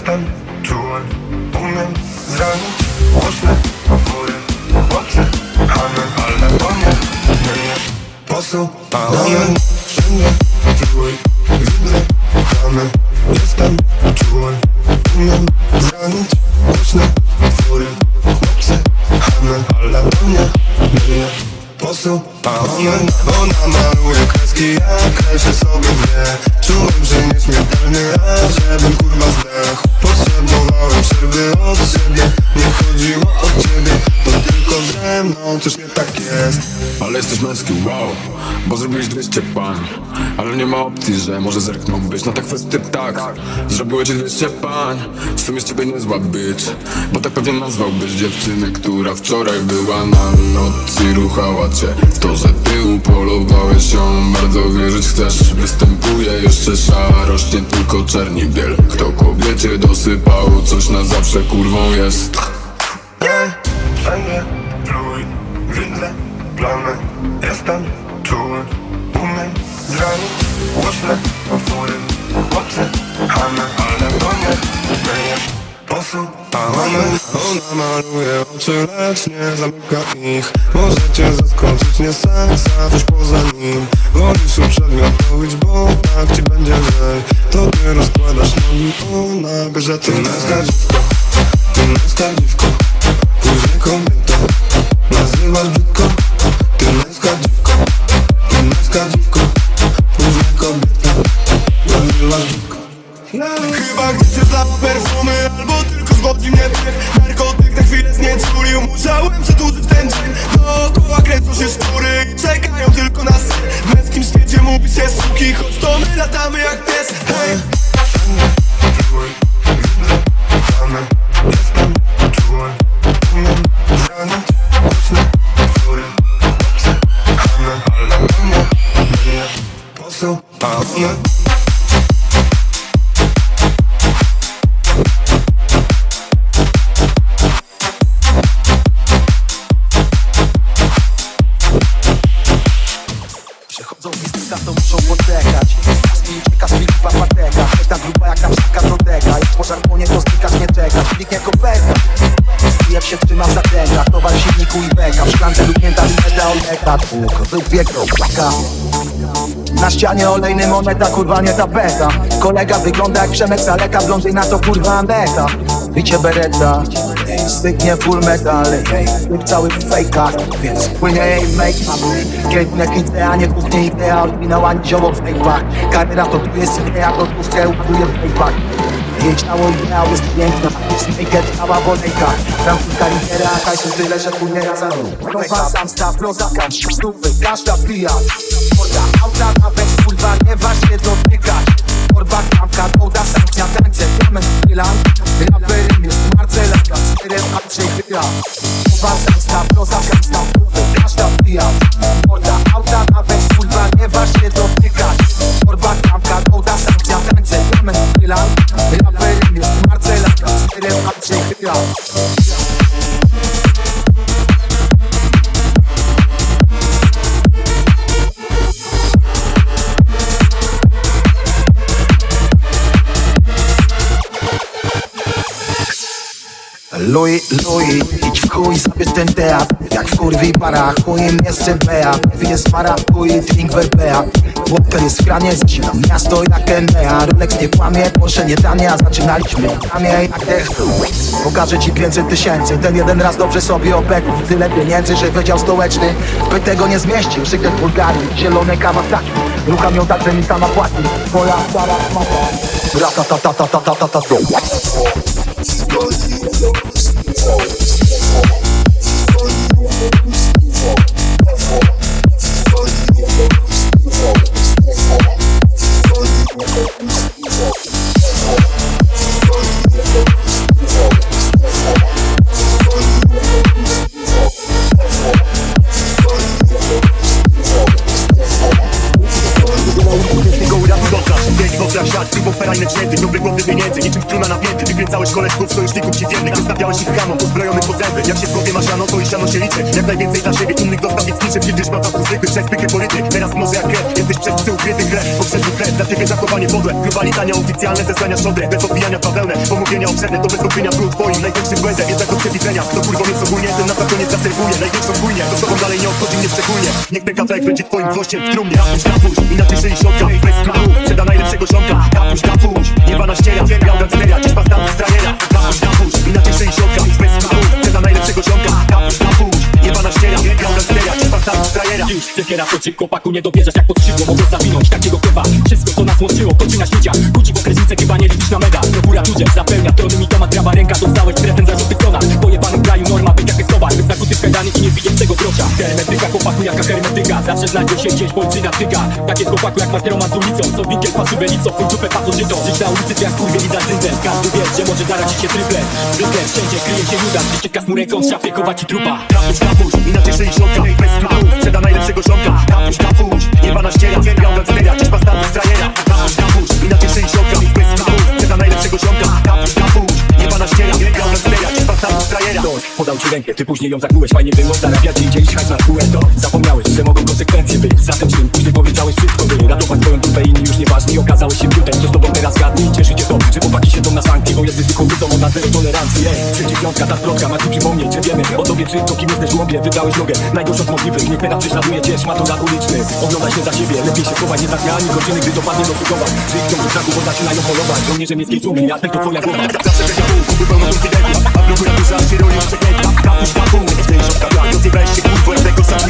stan czułem Umiem zranić Łączne wory Oczy Amen Ale o mnie Mnie Posuwałem Że Czułem Widny Amen Jestem Czułem Umiem zranić Łączne wory posłuchamy Ona maluje kreski, ja kreślę sobie dwie Czułem, że nieśmiertelny, a żebym kurwa zdechł Potrzebowałem Ale jesteś męski, wow. Bo zrobiłeś 200 pań. Ale nie ma opcji, że może zerknąłbyś Na te kwestie tak. Zrobiło ci 200 pań. W sumie z ciebie niezła być. Bo tak pewnie nazwałbyś dziewczynę Która wczoraj była na nocy Ruchała cię w to, że ty upolowałeś ją. Bardzo wierzyć chcesz Występuje jeszcze szarość Nie tylko czerni biel. Kto kobiecie dosypał Coś na zawsze kurwą jest plamy Jestem czuły, umiem zranić Głośne afury, chłopcy, hamy Ale to nie, jest posłuchamy Ona maluje oczy, lecz nie zamyka ich. Możecie zaskoczyć, nie sensa, coś poza nim. Wolisz uprzedmiotowić, bo tak ci będzie lżej To ty rozkładasz nogi, ona bierze ty męska dziwko. Ty męska dziwko ucieka z Filipa Pateka. Ta grupa jak tam szybka to deka Jak po żargonie to znikać nie czekać Kliknie koperta jak się trzyma w zakrętach Towar w silniku i beka. W szklance luknięta lineta oleka Dwóch, był wiekro, paka na ścianie olejny moneta, kurwa nie tapeta. Kolega wygląda jak Przemek Saleka Blondyna to kurwa meta Bicie bereta Styknie full metal. Typ cały w Więc płynie jej make-up Kierunek idea, nie kuchnie idea. Oryginał ani zioło w fejkach. Kariera to tu jest idea Gotówkę ładuje w fejkach. Jej ciało ideał jest piękna Smaker cała wolejka Francuska litera, hajsu tyle, że płynie razem Nowa sam staw, prozakam Stówy, każda pija Morda, auta, nawet kurwa Nie właśnie dotykać Kurwa kawka, woda, sankcja, tańce, diament, chwila. Rapery mnie Louis, Louis, idź w chuj, zabierz ten teatr. Jak w kurwi para, chuj im jeszcze bea. Jest para, chuj, drink werbea Walker jest w kranie, zaczynam miasto jak Enea. Rolex nie kłamie, Porsche nie tania Zaczynaliśmy w ramie jak te Pokażę ci 500 tysięcy Ten jeden raz dobrze sobie opekł Tyle pieniędzy, że wydział stołeczny By tego nie zmieścił, szyklet Bulgarii Zielone Kawasaki Rucham ją tak, że mi sama płaci. Moja stara mata bo Wykręcałeś koleżków, sojuszników ci wiernych. Zostawiałeś ich hamą, uzbrojony po zęby. Jak się w głowie masz rano, to i siano się liczy. Jak najwięcej dla siebie, innych dostawić niczym Kiedyś ma tam zwykły przez pykę polityk. Teraz może jak krew, jesteś przez psy ukryty grę Poprzedni krew, dla ciebie zachowanie podłe. Globalitania oficjalne, zeznania szodre Bez opijania bawełnę, pomówienia obszerne To bez wątpienia był twoim. Największym błędem Jednak od przewidzenia, kto kurwą jest ogólnie Ten na koniec zaserwuje, największą bujnię To z tobą dalej nie obchodzi mnie szczególnie Niech ten kawałek będzie twoim w trumnie. Kapuś, kapuś, inaczej szyi środka Już cekiera toczy, chłopaku nie dobierzesz jak pod skrzydło Mogę zawinąć takiego klepa Wszystko co nas łączyło, kończyna śmiecia Kłóci po kreźnicę, chyba nie liczysz na mega. Prokuraturze zapełnia strony mi temat prawa ręka. Dostałeś prezent za żółtych stronach W pojebanym kraju norma być jak Być zakuty w kajdany i nie widzieć tego grosza. Hermetyka, chłopaku jaka hermetyka. Zawsze znajdzie się gdzieś bolcyna tyka Tak jest chłopaku jak masz romans z ulicą. Co winkiel pasu belicą, chuj dupę pasożytą Żyć na ulicy to jak kurwieli za cyndem Każdy wie, że może zarazić się tryplem Zwykle wszędzie kryje się Judas kilka smurek, on szafie chowa ci trupa. Kapuś, kapuś, inaczej szyi środka Bez składu, sprzeda najlepszego ziomka Kapuś, kapuś, nieba na ściera Miał gangstera, dziś pastan z trajera Kapuś, kapuś, inaczej środka Bez składu, sprzeda najlepszego ziomka Kapuś, kapuś, nieba na ściera Miał gangstera, dziś pastan z trajera Ktoś podał ci rękę, ty później ją zakłułeś Fajnie było zarabiać i dzielić hajs na spółę To zapomniałeś, że mogą konsekwencje być. Zatem czym później powiedziałeś wszystko by Ratować twoją dupę. Inni już nieważni Okazałeś się biutem, co z tobą teraz gadni? Cieszy cię to, że chłopaki siedzą zero tolerancji Ej, przeciwpiątka, ta plotka ma ci przypomnieć Że wiemy. O tobie wszystko, kim jesteś głąbie Wybrałeś nogę, najgorszą z możliwych Niech teraz prześladuje cię szmatola uliczny Oglądaj się za siebie, lepiej się schować Nie zachwiani godziny, gdy dopadnie do sukowa Żyj w ciągu znaku, bo zaczynają polować Żołnierze miejskiej dżungli, a to twoja głowa. Zawsze będzie pół, wypełnią konfidentu A prokuraturza się roli przeklęta. Kapuś, kapuś, tej środka brak Rozjebałeś się kurwo jak tego sam